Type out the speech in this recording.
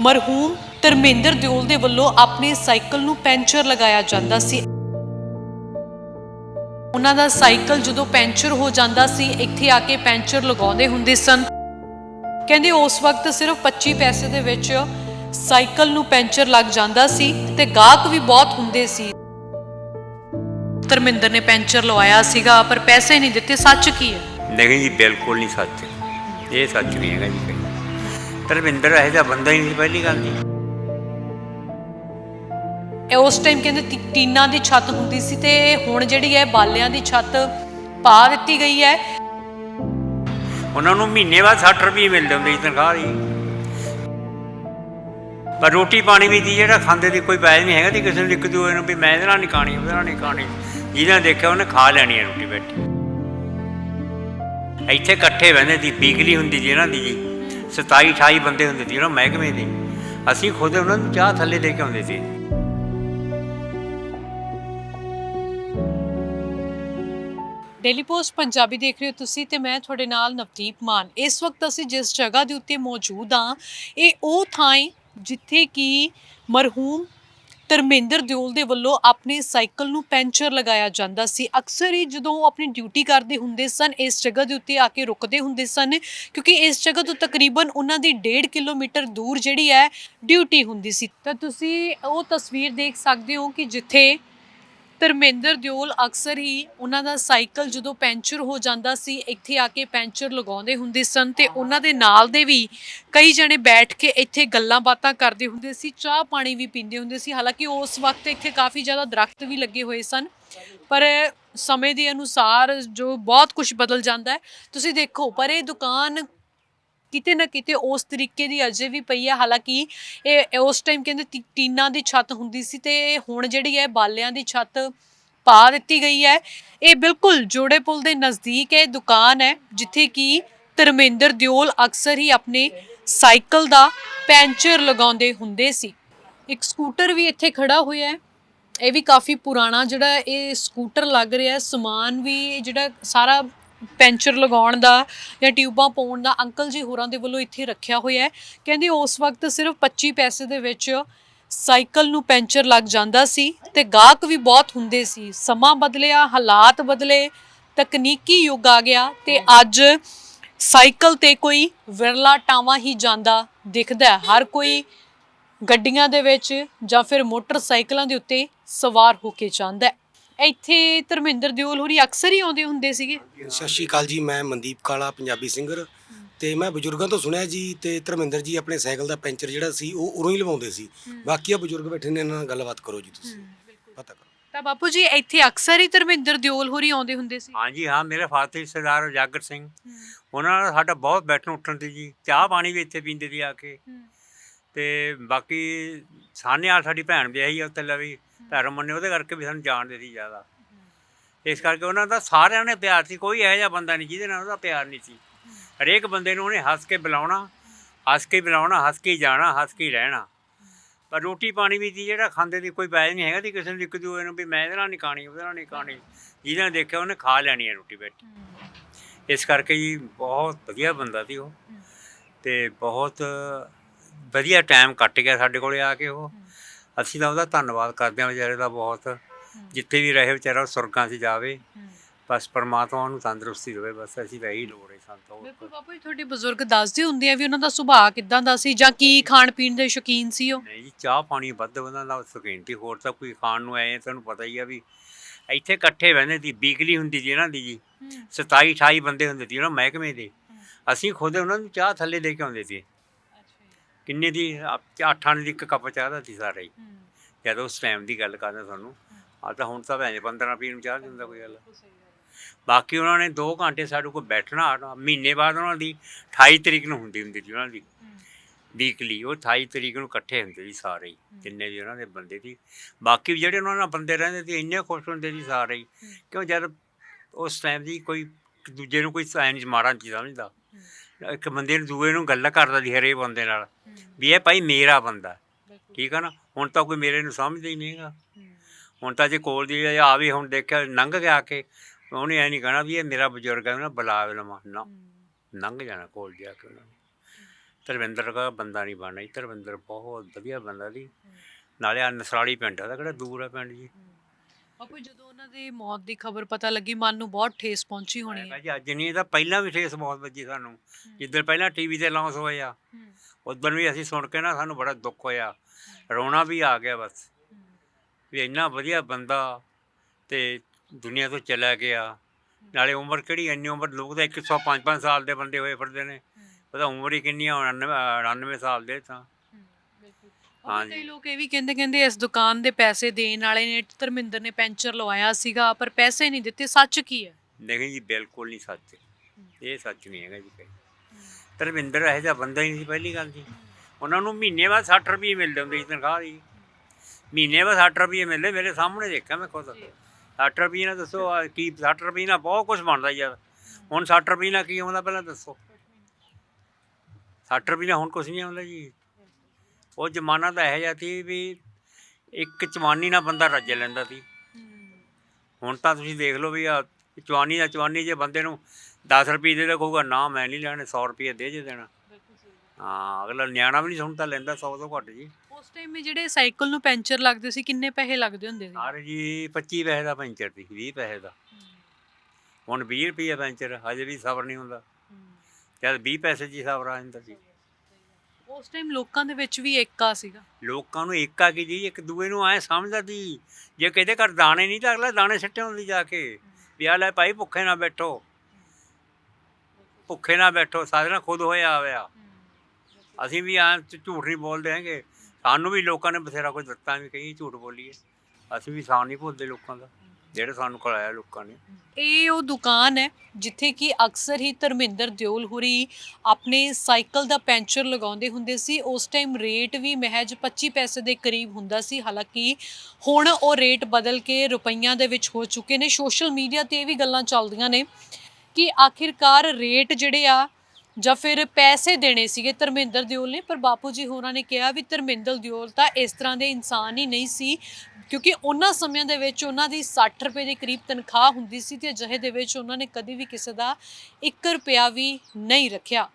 ਮਰਹੂਮ ਧਰਮਿੰਦਰ ਦਿਓਲ ਦੇ ਵੱਲੋਂ ਆਪਣੇ ਸਾਈਕਲ ਨੂੰ ਪੈਂਚਰ ਲਗਾਇਆ ਜਾਂਦਾ ਸੀ। ਉਹਨਾਂ ਦਾ ਸਾਈਕਲ ਜਦੋਂ ਪੈਂਚਰ ਹੋ ਜਾਂਦਾ ਸੀ, ਇੱਥੇ ਆ ਕੇ ਪੈਂਚਰ ਲਗਾਉਂਦੇ ਹੁੰਦੇ ਸਨ। ਕਹਿੰਦੇ ਉਸ ਵਕਤ ਸਿਰਫ 25 ਪੈਸੇ ਦੇ ਵਿੱਚ ਸਾਈਕਲ ਨੂੰ ਪੈਂਚਰ ਲੱਗ ਜਾਂਦਾ ਸੀ ਤੇ ਗਾਹਕ ਵੀ ਬਹੁਤ ਹੁੰਦੇ ਸੀ। ਧਰਮਿੰਦਰ ਨੇ ਪੈਂਚਰ ਲਵਾਇਆ ਸੀਗਾ, ਪਰ ਪੈਸੇ ਨਹੀਂ ਦਿੱਤੇ, ਸੱਚ ਕੀ ਹੈ? ਨਹੀਂ ਜੀ, ਬਿਲਕੁਲ ਨਹੀਂ ਸੱਚ। ਇਹ ਸੱਚ ਨਹੀਂ ਹੈਗਾ ਜੀ। ਧਰਮਿੰਦਰ ਇਹੋ ਜਿਹਾ ਬੰਦਾ ਹੀ ਨਹੀਂ ਸੀ ਪਹਿਲੀ ਗੱਲ ਜੀ। ਇਹ ਉਸ ਟਾਈਮ ਕਹਿੰਦੇ ਟੀਨਾਂ ਦੀ ਛੱਤ ਹੁੰਦੀ ਸੀ ਤੇ ਹੁਣ ਜਿਹੜੀ ਹੈ ਬਾਲਿਆਂ ਦੀ ਛੱਤ ਪਾ ਦਿੱਤੀ ਗਈ ਹੈ। ਉਹਨਾਂ ਨੂੰ ਮਹੀਨੇ ਬਾਅਦ 60 ਰੁਪਏ ਮਿਲਦੇ ਹੁੰਦੇ ਸੀ ਤਨਖਾਹ ਦੀ। ਪਰ ਰੋਟੀ ਪਾਣੀ ਵੀ ਦੀ ਜਿਹੜਾ ਖਾਂਦੇ ਦੀ ਕੋਈ ਪੈਸੇ ਨਹੀਂ ਹੈਗਾ ਤੇ ਕਿਸੇ ਨੂੰ ਇੱਕ ਦੂਏ ਨੂੰ ਵੀ ਮੈਂ ਇਹਦੇ ਨਾਲ ਨਹੀਂ ਖਾਣੀ ਉਹਦੇ ਨਾਲ ਨਹੀਂ ਖਾਣੀ। ਜਿਹਨਾਂ ਦੇਖਿਆ ਉਹਨੇ ਖਾ ਲੈਣੀ ਹੈ ਰੋਟੀ ਬੈਠੀ। ਇੱਥੇ ਇਕੱਠੇ ਬਹਿੰਦੇ ਸੀ ਬੀਕਲੀ ਹੁੰਦੀ ਸੀ ਇਹਨਾਂ ਦੀ ਜੀ। 27 28 ਬੰਦੇ ਹੁੰਦੇ ਸੀ ਉਹਨਾਂ ਮਹਿਕਮੇ ਦੇ। ਅਸੀਂ ਖੁਦ ਉਹਨਾਂ ਨੂੰ ਚਾਹ ਥੱਲੇ ਦੇ ਕੇ ਆਉਂਦੇ ਸੀ। ਡੇਲੀ ਪੋਸਟ ਪੰਜਾਬੀ ਦੇਖ ਰਹੇ ਹੋ ਤੁਸੀਂ ਤੇ ਮੈਂ ਤੁਹਾਡੇ ਨਾਲ ਨਵਦੀਪ ਮਾਨ। ਇਸ ਵਕਤ ਅਸੀਂ ਜਿਸ ਜਗ੍ਹਾ ਦੇ ਉੱਤੇ ਮੌਜੂਦ ਹਾਂ, ਇਹ ਉਹ ਥਾਂ ਹੈ ਜਿੱਥੇ ਕਿ ਮਰਹੂਮ ਧਰਮਿੰਦਰ ਦਿਓਲ ਦੇ ਵੱਲੋਂ ਆਪਣੇ ਸਾਈਕਲ ਨੂੰ ਪੈਂਚਰ ਲਗਾਇਆ ਜਾਂਦਾ ਸੀ। ਅਕਸਰ ਹੀ ਜਦੋਂ ਉਹ ਆਪਣੀ ਡਿਊਟੀ ਕਰਦੇ ਹੁੰਦੇ ਸਨ, ਇਸ ਜਗ੍ਹਾ ਦੇ ਉੱਤੇ ਆ ਕੇ ਰੁਕਦੇ ਹੁੰਦੇ ਸਨ, ਕਿਉਂਕਿ ਇਸ ਜਗ੍ਹਾ ਤੋਂ ਤਕਰੀਬਨ ਉਹਨਾਂ ਦੀ 1.5 ਕਿਲੋਮੀਟਰ ਦੂਰ ਜਿਹੜੀ ਹੈ, ਡਿਊਟੀ ਹੁੰਦੀ ਸੀ। ਤਾਂ ਤੁਸੀਂ ਉਹ ਤਸਵੀਰ ਦੇਖ ਸਕਦੇ ਹੋ ਕਿ ਜਿੱਥੇ ਧਰਮਿੰਦਰ ਦਿਓਲ ਅਕਸਰ ਹੀ ਉਹਨਾਂ ਦਾ ਸਾਈਕਲ ਜਦੋਂ ਪੈਂਚਰ ਹੋ ਜਾਂਦਾ ਸੀ, ਇੱਥੇ ਆ ਕੇ ਪੈਂਚਰ ਲਗਾਉਂਦੇ ਹੁੰਦੇ ਸਨ ਤੇ ਉਹਨਾਂ ਦੇ ਨਾਲ ਦੇ ਵੀ ਕਈ ਜਣੇ ਬੈਠ ਕੇ ਇੱਥੇ ਗੱਲਾਂ ਬਾਤਾਂ ਕਰਦੇ ਹੁੰਦੇ ਸੀ, ਚਾਹ ਪਾਣੀ ਵੀ ਪੀਂਦੇ ਹੁੰਦੇ ਸੀ, ਹਾਲਾਂਕਿ ਉਸ ਵਕਤ ਇੱਥੇ ਕਾਫੀ ਜ਼ਿਆਦਾ ਦਰਖਤ ਵੀ ਲੱਗੇ ਹੋਏ ਸਨ, ਪਰ ਸਮੇਂ ਦੇ ਅਨੁਸਾਰ ਜੋ ਬਹੁਤ ਕੁਝ ਬਦਲ ਜਾਂਦਾ ਹੈ। ਤੁਸੀਂ ਦੇਖੋ, ਪਰ ਇਹ ਦੁਕਾਨ ਕਿਤੇ ਨਾ ਕਿਤੇ ਉਸ ਤਰੀਕੇ ਦੀ ਅਜੇ ਵੀ ਪਈ ਹੈ। ਹਾਲਾਂਕਿ ਇਹ ਉਸ ਟਾਈਮ ਕਹਿੰਦੇ ਟੀ- ਟੀਨਾਂ ਦੀ ਛੱਤ ਹੁੰਦੀ ਸੀ ਤੇ ਹੁਣ ਜਿਹੜੀ ਹੈ ਬਾਲਿਆਂ ਦੀ ਛੱਤ ਪਾ ਦਿੱਤੀ ਗਈ ਹੈ। ਇਹ ਬਿਲਕੁਲ ਜੋੜੇ ਪੁਲ ਦੇ ਨਜ਼ਦੀਕ ਇਹ ਦੁਕਾਨ ਹੈ, ਜਿੱਥੇ ਕਿ ਧਰਮਿੰਦਰ ਦਿਓਲ ਅਕਸਰ ਹੀ ਆਪਣੇ ਸਾਈਕਲ ਦਾ ਪੈਂਚਰ ਲਗਾਉਂਦੇ ਹੁੰਦੇ ਸੀ। ਇੱਕ ਸਕੂਟਰ ਵੀ ਇੱਥੇ ਖੜਾ ਹੋਇਆ ਹੈ। ਇਹ ਵੀ ਕਾਫੀ ਪੁਰਾਣਾ ਜਿਹੜਾ ਇਹ ਸਕੂਟਰ ਲੱਗ ਰਿਹਾ ਹੈ। ਸਮਾਨ ਵੀ ਜਿਹੜਾ ਸਾਰਾ ਪੈਂਚਰ ਲਗਾਉਣ ਦਾ ਜਾਂ ਟਿਊਬਾਂ ਪਾਉਣ ਦਾ ਅੰਕਲ ਜੀ ਹੋਰਾਂ ਦੇ ਵੱਲੋਂ ਇੱਥੇ ਰੱਖਿਆ ਹੋਇਆ ਹੈ। ਕਹਿੰਦੇ ਉਸ ਵਕਤ ਸਿਰਫ 25 ਪੈਸੇ ਦੇ ਵਿੱਚ ਸਾਈਕਲ ਨੂੰ ਪੈਂਚਰ ਲੱਗ ਜਾਂਦਾ ਸੀ ਤੇ ਗਾਹਕ ਵੀ ਬਹੁਤ ਹੁੰਦੇ ਸੀ। ਸਮਾਂ ਬਦਲਿਆ ਹਾਲਾਤ ਬਦਲੇ ਤਕਨੀਕੀ ਯੁੱਗ ਆ ਗਿਆ ਤੇ ਅੱਜ ਸਾਈਕਲ ਤੇ ਕੋਈ ਵਿਰਲਾ ਟਾਵਾਂ ਹੀ ਜਾਂਦਾ ਦਿਖਦਾ। ਹਰ ਕੋਈ ਗੱਡੀਆਂ ਦੇ ਵਿੱਚ ਜਾਂ ਫਿਰ ਮੋਟਰਸਾਈਕਲਾਂ ਦੇ ਉੱਤੇ ਸਵਾਰ ਹੋ ਕੇ ਜਾਂਦਾ ਇੱਥੇ ਧਰਮਿੰਦਰ ਦਿਓਲ ਹੋਰੀ ਅਕਸਰ ਹੀ ਆਉਂਦੇ ਹੁੰਦੇ ਸੀਗੇ। ਸਤਿ ਸ਼੍ਰੀ ਅਕਾਲ ਜੀ ਮੈਂ ਮਨਦੀਪ ਕਾਲਾ ਪੰਜਾਬੀ ਸਿੰਗਰ। ਤੇ ਮੈਂ ਬਜ਼ੁਰਗਾਂ ਤੋਂ ਸੁਣਿਆ ਜੀ ਤੇ ਧਰਮਿੰਦਰ ਜੀ ਆਪਣੇ ਸਾਈਕਲ ਦਾ ਪੈਂਚਰ ਜਿਹੜਾ ਸੀ ਉਹ ਉਰੋਂ ਹੀ ਲਵਾਉਂਦੇ ਸੀ। ਬਾਕੀ ਆ ਬਜ਼ੁਰਗ ਬੈਠੇ ਨੇ ਇਹਨਾਂ ਨਾਲ ਗੱਲਬਾਤ ਕਰੋ ਜੀ ਤੁਸੀਂ। ਪਤਾ ਕਰੋ। ਤਾਂ ਬਾਪੂ ਜੀ ਇੱਥੇ ਅਕਸਰ ਹੀ ਧਰਮਿੰਦਰ ਦਿਓਲ ਹੋਰੀ ਆਉਂਦੇ ਹੁੰਦੇ ਸੀ। ਹਾਂਜੀ ਹਾਂ ਮੇਰੇ ਫਾਦਰ ਸਰਦਾਰ ਉਜਾਗਰ ਸਿੰਘ। ਉਹਨਾਂ ਨਾਲ ਸਾਡਾ ਬਹੁਤ ਬੈਠਣ ਉੱਠਣ ਦੀ ਜੀ ਚਾਹ ਪਾਣੀ ਵੀ ਇੱਥੇ ਪੀਂਦੇ ਸੀ ਆ ਕੇ। ਤੇ ਬਾਕੀ ਸਾਨੇ ਨਾਲ ਸਾਡੀ ਭੈਣ ਵਿਆਹੀ ਆ ਉੱਤੇ ਲਵੀ ਧਰਮ ਮੰਨੇ ਉਹਦੇ ਕਰਕੇ ਵੀ ਸਾਨੂੰ ਜਾਣਦੇ ਸੀ ਜ਼ਿਆਦਾ। ਇਸ ਕਰਕੇ ਉਹਨਾਂ ਦਾ ਸਾਰਿਆਂ ਨੇ ਪਿਆਰ ਸੀ ਕੋਈ ਇਹੋ ਜਿਹਾ ਬੰਦਾ ਨਹੀਂ ਜਿਹਦੇ ਨਾਲ ਉਹਦਾ ਪਿਆਰ ਨਹੀਂ ਸੀ। ਹਰੇਕ ਬੰਦੇ ਨੂੰ ਉਹਨੇ ਹੱਸ ਕੇ ਬੁਲਾਉਣਾ ਹੱਸ ਕੇ ਬੁਲਾਉਣਾ ਹੱਸ ਕੇ ਜਾਣਾ ਹੱਸ ਕੇ ਰਹਿਣਾ। ਪਰ ਰੋਟੀ ਪਾਣੀ ਵੀ ਦੀ ਜਿਹੜਾ ਖਾਂਦੇ ਦੀ ਕੋਈ ਪੈਸੇ ਨਹੀਂ ਹੈਗਾ ਤੇ ਕਿਸੇ ਨੂੰ ਇੱਕ ਦੂਏ ਨੂੰ ਵੀ ਮੈਂ ਇਹਦੇ ਨਾਲ ਨਹੀਂ ਖਾਣੀ ਉਹਦੇ ਨਾਲ ਨਹੀਂ ਖਾਣੀ। ਜਿਹਨਾਂ ਦੇਖਿਆ ਉਹਨੇ ਖਾ ਲੈਣੀ ਹੈ ਰੋਟੀ ਬੈਠੀ। ਇਸ ਕਰਕੇ ਜੀ ਬਹੁਤ ਵਧੀਆ ਬੰਦਾ ਸੀ ਉਹ। ਤੇ ਬਹੁਤ ਵਧੀਆ ਟਾਈਮ ਕੱਟ ਗਿਆ ਸਾਡੇ ਕੋਲੇ ਆ ਕੇ ਉਹ। ਅਸੀਂ ਤਾਂ ਉਹਦਾ ਧੰਨਵਾਦ ਕਰਦੇ ਹਾਂ ਵਿਚਾਰੇ ਦਾ ਬਹੁਤ। ਜਿੱਥੇ ਵੀ ਰਹੇ ਵਿਚਾਰਾ ਸੁਰਗਾਂ 'ਚ ਜਾਵੇ। ਬਸ ਪਰਮਾਤਮਾ ਉਹਨੂੰ ਤੰਦਰੁਸਤੀ ਦੇਵੇ ਬਸ ਅਸੀਂ ਇਹੀ ਲੋੜ ਹੈ ਸਾਨੂੰ ਤਾਂ ਹੋਰ ਬਿਲਕੁਲ ਬਾਪੂ ਜੀ ਤੁਹਾਡੇ ਬਜ਼ੁਰਗ ਦੱਸਦੇ ਹੁੰਦੇ ਆ ਵੀ ਉਹਨਾਂ ਦਾ ਸੁਭਾਅ ਕਿਦਾਂ ਦਾ ਸੀ ਜਾਂ ਕੀ ਖਾਣ ਪੀਣ ਦੇ ਸ਼ੌਕੀਨ ਸੀ ਉਹ? ਨਹੀਂ ਜੀ ਚਾਹ ਪਾਣੀ ਵੱਧ ਬੰਦਾ ਦਾ ਸ਼ੌਕੀਨ ਸੀ ਹੋਰ ਤਾਂ ਕੋਈ ਖਾਣ ਨੂੰ ਆਏ ਤੁਹਾਨੂੰ ਪਤਾ ਹੀ ਆ ਵੀ ਇੱਥੇ ਇਕੱਠੇ ਬਹਿੰਦੇ ਸੀ ਬੀਕਲੀ ਹੁੰਦੀ ਸੀ ਇਹਨਾਂ ਦੀ ਜੀ। 27 28 ਬੰਦੇ ਹੁੰਦੇ ਸੀ ਉਹਨਾਂ ਮਹਿਕਮੇ ਦੇ। ਅਸੀਂ ਖੁਦ ਉਹਨਾਂ ਨੂੰ ਚਾਹ ਥੱਲੇ ਦੇ ਕੇ ਆਉਂਦੇ ਸੀ। ਕਿੰਨੇ ਦੀ ਅੱਠ ਅੱਠਾਂ ਦੀ ਇੱਕ ਕੱਪ ਚਾਹ ਦਾ ਸੀ ਸਾਰਾ ਹੀ। ਜਦੋਂ ਉਸ ਟਾਈਮ ਦੀ ਗੱਲ ਕਰਦਾ ਤੁਹਾਨੂੰ ਆ ਤਾਂ ਹੁਣ ਤਾਂ ਭੈਣੇ 15 ਪੀਣ ਨੂੰ ਚਾਹ ਦਿੰਦਾ ਕੋਈ ਗੱਲ। ਬਾਕੀ ਉਹਨਾਂ ਨੇ 2 ਘੰਟੇ ਸਾਡੇ ਕੋਲ ਬੈਠਣਾ। ਮਹੀਨੇ ਬਾਅਦ ਉਹਨਾਂ ਦੀ 28 ਤਰੀਕ ਨੂੰ ਹੁੰਦੀ ਹੁੰਦੀ ਸੀ ਉਹਨਾਂ ਦੀ। ਵੀਕਲੀ ਉਹ 28 ਤਰੀਕ ਨੂੰ ਇਕੱਠੇ ਹੁੰਦੇ ਸੀ ਸਾਰੇ ਜਿੰਨੇ ਵੀ ਉਹਨਾਂ ਦੇ ਬੰਦੇ ਸੀ। ਬਾਕੀ ਵੀ ਜਿਹੜੇ ਉਹਨਾਂ ਨਾਲ ਬੰਦੇ ਰਹਿੰਦੇ ਸੀ ਇੰਨੇ ਖੁਸ਼ ਹੁੰਦੇ ਸੀ ਸਾਰੇ ਕਿਉਂ ਜਦ ਉਸ ਟਾਈਮ ਦੀ ਕੋਈ ਦੂਜੇ ਨੂੰ ਕੋਈ ਸਾਇੰਸ ਮਾੜਾ ਨਹੀਂ ਸਮਝਦਾ। ਇੱਕ ਬੰਦੇ ਨੂੰ ਦੂਏ ਨੂੰ ਗੱਲ ਕਰਦਾ ਸੀ ਹਰੇ ਬੰਦੇ ਨਾਲ ਵੀ ਇਹ ਭਾਈ ਮੇਰਾ ਬੰਦਾ। ਠੀਕ ਆ ਨਾ? ਹੁਣ ਤਾਂ ਕੋਈ ਮੇਰੇ ਨੂੰ ਸਮਝਦਾ ਹੀ ਨਹੀਂਗਾ ਹੁਣ ਤਾਂ ਜੇ ਕੋਲ ਦੀ ਆ ਵੀ ਹੁਣ ਦੇਖਿਆ ਲੰਘ ਗਿਆ ਕੇ ਉਹਨੇ ਐ ਨਹੀਂ ਕਹਿਣਾ ਵੀ ਇਹ ਮੇਰਾ ਬਜ਼ੁਰਗ ਹੈ ਨਾ ਬੁਲਾ ਲਵਾਂ। ਨਾ ਲੰਘ ਜਾਣਾ ਕੋਲ ਜਾ ਕੇ ਉਹਨਾਂ ਨੇ। ਧਰਮਿੰਦਰ ਦਾ ਬੰਦਾ ਨਹੀਂ ਬਣਨਾ ਜੀ ਧਰਮਿੰਦਰ ਬਹੁਤ ਵਧੀਆ ਬੰਦਾ ਸੀ ਨਾਲੇ ਆ ਨਸਰਾਲੀ ਪਿੰਡ ਆ ਉਹਦਾ ਕਿਹੜਾ ਦੂਰ ਆ ਪਿੰਡ ਜੀ? ਬਾਪੂ ਜਦੋਂ ਉਹਨਾਂ ਦੀ ਮੌਤ ਦੀ ਖਬਰ ਪਤਾ ਲੱਗੀ ਮਨ ਨੂੰ ਬਹੁਤ ਠੇਸ ਪਹੁੰਚੀ ਹੋਣੀ ਹੈ। ਕਿਹਾ ਜੀ ਅੱਜ ਨਹੀਂ ਤਾਂ ਪਹਿਲਾਂ ਵੀ ਠੇਸ ਬਹੁਤ ਵੱਜੀ ਸਾਨੂੰ। ਜਿੱਦਣ ਪਹਿਲਾਂ ਟੀਵੀ ਤੇ ਲਾਂਚ ਹੋਏ ਆ ਉਦੋਂ ਵੀ ਅਸੀਂ ਸੁਣ ਕੇ ਨਾ ਸਾਨੂੰ ਬੜਾ ਦੁੱਖ ਹੋਇਆ। ਰੋਣਾ ਵੀ ਆ ਗਿਆ ਬਸ। ਵੀ ਇੰਨਾ ਵਧੀਆ ਬੰਦਾ ਤੇ ਦੁਨੀਆ ਤੋਂ ਚਲਾ ਗਿਆ। ਨਾਲੇ ਉਮਰ ਕਿਹੜੀ ਇੰਨੀ ਉਮਰ ਲੋਕ ਤਾਂ 105 5 ਸਾਲ ਦੇ ਬੰਦੇ ਹੋਏ ਫਿਰਦੇ ਨੇ। ਉਹਦਾ ਉਮਰ ਹੀ ਕਿੰਨੀ ਆ? 99 99 ਸਾਲ ਦੇ ਤਾਂ। ਹਾਂਜੀ। ਕਈ ਲੋਕ ਇਹ ਵੀ ਕਹਿੰਦੇ ਕਹਿੰਦੇ ਇਸ ਦੁਕਾਨ ਦੇ ਪੈਸੇ ਦੇਣ ਵਾਲੇ ਨੇ ਧਰਮਿੰਦਰ ਨੇ ਪੈਂਚਰ ਲਵਾਇਆ ਸੀਗਾ ਪਰ ਪੈਸੇ ਨਹੀਂ ਦਿੱਤੇ ਸੱਚ ਕੀ ਹੈ? ਨਹੀਂ ਜੀ ਬਿਲਕੁਲ ਨਹੀਂ ਸੱਚ। ਇਹ ਸੱਚ ਨਹੀਂ ਹੈਗਾ ਜੀ ਕਹੀ ਧਰਮਿੰਦਰ ਇਹੋ ਜਿਹਾ ਬੰਦਾ ਹੀ ਨਹੀਂ ਸੀ ਪਹਿਲੀ ਗੱਲ ਜੀ। ਉਹਨਾਂ ਨੂੰ ਮਹੀਨੇ ਬਾਅਦ 60 ਰੁਪਏ ਮਿਲਦੇ ਹੁੰਦੇ ਸੀ ਤਨਖਾਹ ਦੀ। ਮਹੀਨੇ ਬਾਅਦ 60 ਰੁਪਏ ਮਿਲਦੇ ਮੇਰੇ ਸਾਹਮਣੇ ਦੇਖਿਆ ਮੈਂ ਖੁਦ। 60 ਰੁਪਏ ਨਾਲ ਦੱਸੋ ਆਹ ਕੀ 60 ਰੁਪਏ ਨਾਲ ਬਹੁਤ ਕੁਝ ਬਣਦਾ ਯਾਰ। ਹੁਣ 60 ਰੁਪਏ ਨਾਲ ਕੀ ਆਉਂਦਾ ਪਹਿਲਾਂ ਦੱਸੋ। 60 ਰੁਪਏ ਨਾਲ ਹੁਣ ਕੁਝ ਨਹੀਂ ਆਉਂਦਾ ਜੀ। ਉਹ ਜ਼ਮਾਨਾ ਤਾਂ ਇਹੋ ਜਿਹਾ ਸੀ ਵੀ ਇੱਕ ਚਵਾਨੀ ਨਾਲ ਬੰਦਾ ਰੱਜ ਲੈਂਦਾ ਸੀ। ਹੁਣ ਤਾਂ ਤੁਸੀਂ ਦੇਖ ਲਓ ਵੀ ਆ ਚਵਾਨੀ ਦਾ ਚਵਾਨੀ ਜੇ ਬੰਦੇ ਨੂੰ 10 ਰੁਪਏ ਦੇ ਦੇ ਕਹੂਗਾ ਨਾ ਮੈਂ ਨਹੀਂ ਲੈਣੇ 100 ਰੁਪਏ ਦੇ ਜੇ ਦੇਣਾ। ਹਾਂ ਅਗਲਾ ਨਿਆਣਾ ਵੀ ਨਹੀਂ ਸੁਣਦਾ ਲੈਂਦਾ 100 ਤੋਂ ਘੱਟ ਜੀ। ਉਸ ਟਾਈਮ ਵਿੱਚ ਜਿਹੜੇ ਸਾਈਕਲ ਨੂੰ ਪੈਂਚਰ ਲੱਗਦੇ ਸੀ ਕਿੰਨੇ ਪੈਸੇ ਲੱਗਦੇ ਹੁੰਦੇ ਸੀ? ਸਾਰੇ ਜੀ 25 ਪੈਸੇ ਦਾ ਪੈਂਚਰ ਸੀ 20 ਪੈਸੇ ਦਾ। ਹੁਣ 20 ਰੁਪਏ ਪੈਂਚਰ ਹਜੇ ਵੀ ਸਬਰ ਨਹੀਂ ਹੁੰਦਾ। ਜਦ 20 ਪੈਸੇ ਜੀ ਸਬਰ ਆ ਜਾਂਦਾ ਸੀ। ਉਸ ਟਾਈਮ ਲੋਕਾਂ ਦੇ ਵਿੱਚ ਵੀ ਏਕਾ ਸੀਗਾ। ਲੋਕਾਂ ਨੂੰ ਏਕਾ ਕੀ ਜੀ, ਇੱਕ ਦੂਏ ਨੂੰ ਐ ਸਮਝਦਾ ਸੀ, ਜੇ ਕਿਤੇ ਘਰ ਦਾਣੇ ਨਹੀਂ ਤਾਂ ਅਗਲਾ ਦਾਣੇ ਸਿੱਟੇ ਹੁੰਦੀ ਜਾ ਕੇ, ਵੀ ਆ ਲੈ ਭਾਈ ਭੁੱਖੇ ਨਾ ਬੈਠੋ। ਭੁੱਖੇ ਨਾ ਬੈਠੋ ਸਾਡੇ ਨਾਲ ਖੁਦ ਹੋਇਆ ਆਵਿਆ ਅਸੀਂ ਵੀ ਆਂ ਝੂਠ ਨਹੀਂ ਬੋਲਦੇ ਹੈਗੇ। ਸਾਨੂੰ ਵੀ ਲੋਕਾਂ ਨੇ ਬਥੇਰਾ ਕੁਝ ਦਿੱਤਾ, ਵੀ ਕਈ ਝੂਠ ਬੋਲੀਏ। ਅਸੀਂ ਵੀ ਸਾਨ ਨਹੀਂ ਭੁੱਲਦੇ ਲੋਕਾਂ ਦਾ। ਜਿਹੜੇ ਸਾਨੂੰ ਖਿਲਾਇਆ ਲੋਕਾਂ ਨੇ। ਇਹ ਉਹ ਦੁਕਾਨ ਹੈ, ਜਿੱਥੇ ਕਿ ਅਕਸਰ ਹੀ ਧਰਮਿੰਦਰ ਦਿਓਲ ਹੁਰੀ ਆਪਣੇ ਸਾਈਕਲ ਦਾ ਪੈਂਚਰ ਲਗਾਉਂਦੇ ਹੁੰਦੇ ਸੀ। ਉਸ ਟਾਈਮ ਰੇਟ ਵੀ ਮਹਿਜ 25 ਪੈਸੇ ਦੇ ਕਰੀਬ ਹੁੰਦਾ ਸੀ। ਹਾਲਾਂਕਿ ਹੁਣ ਉਹ ਰੇਟ ਬਦਲ ਕੇ ਰੁਪਈਆਂ ਦੇ ਵਿੱਚ ਹੋ ਚੁੱਕੇ ਨੇ। ਸੋਸ਼ਲ ਮੀਡੀਆ ਤੇ ਇਹ ਵੀ ਗੱਲਾਂ ਚੱਲਦੀਆਂ ਨੇ ਕਿ ਆਖਿਰਕਾਰ ਰੇਟ ਜਿਹੜੇ ਆ ਜਾਂ ਫਿਰ ਪੈਸੇ ਦੇਣੇ ਸੀਗੇ ਧਰਮਿੰਦਰ ਦਿਓਲ ਨੇ, ਪਰ ਬਾਪੂ ਜੀ ਹੋਰਾਂ ਨੇ ਕਿਹਾ ਵੀ ਧਰਮਿੰਦਰ ਦਿਓਲ ਤਾਂ ਇਸ ਤਰ੍ਹਾਂ ਦੇ ਇਨਸਾਨ ਹੀ ਨਹੀਂ ਸੀ। ਕਿਉਂਕਿ ਉਹਨਾਂ ਸਮਿਆਂ ਦੇ ਵਿੱਚ ਉਹਨਾਂ ਦੀ 60 ਰੁਪਏ ਦੇ ਕਰੀਬ ਤਨਖਾਹ ਹੁੰਦੀ ਸੀ ਤੇ ਅਜਿਹੇ ਦੇ ਵਿੱਚ ਉਹਨਾਂ ਨੇ ਕਦੀ ਵੀ ਕਿਸੇ ਦਾ 1 ਰੁਪਿਆ ਵੀ ਨਹੀਂ ਰੱਖਿਆ।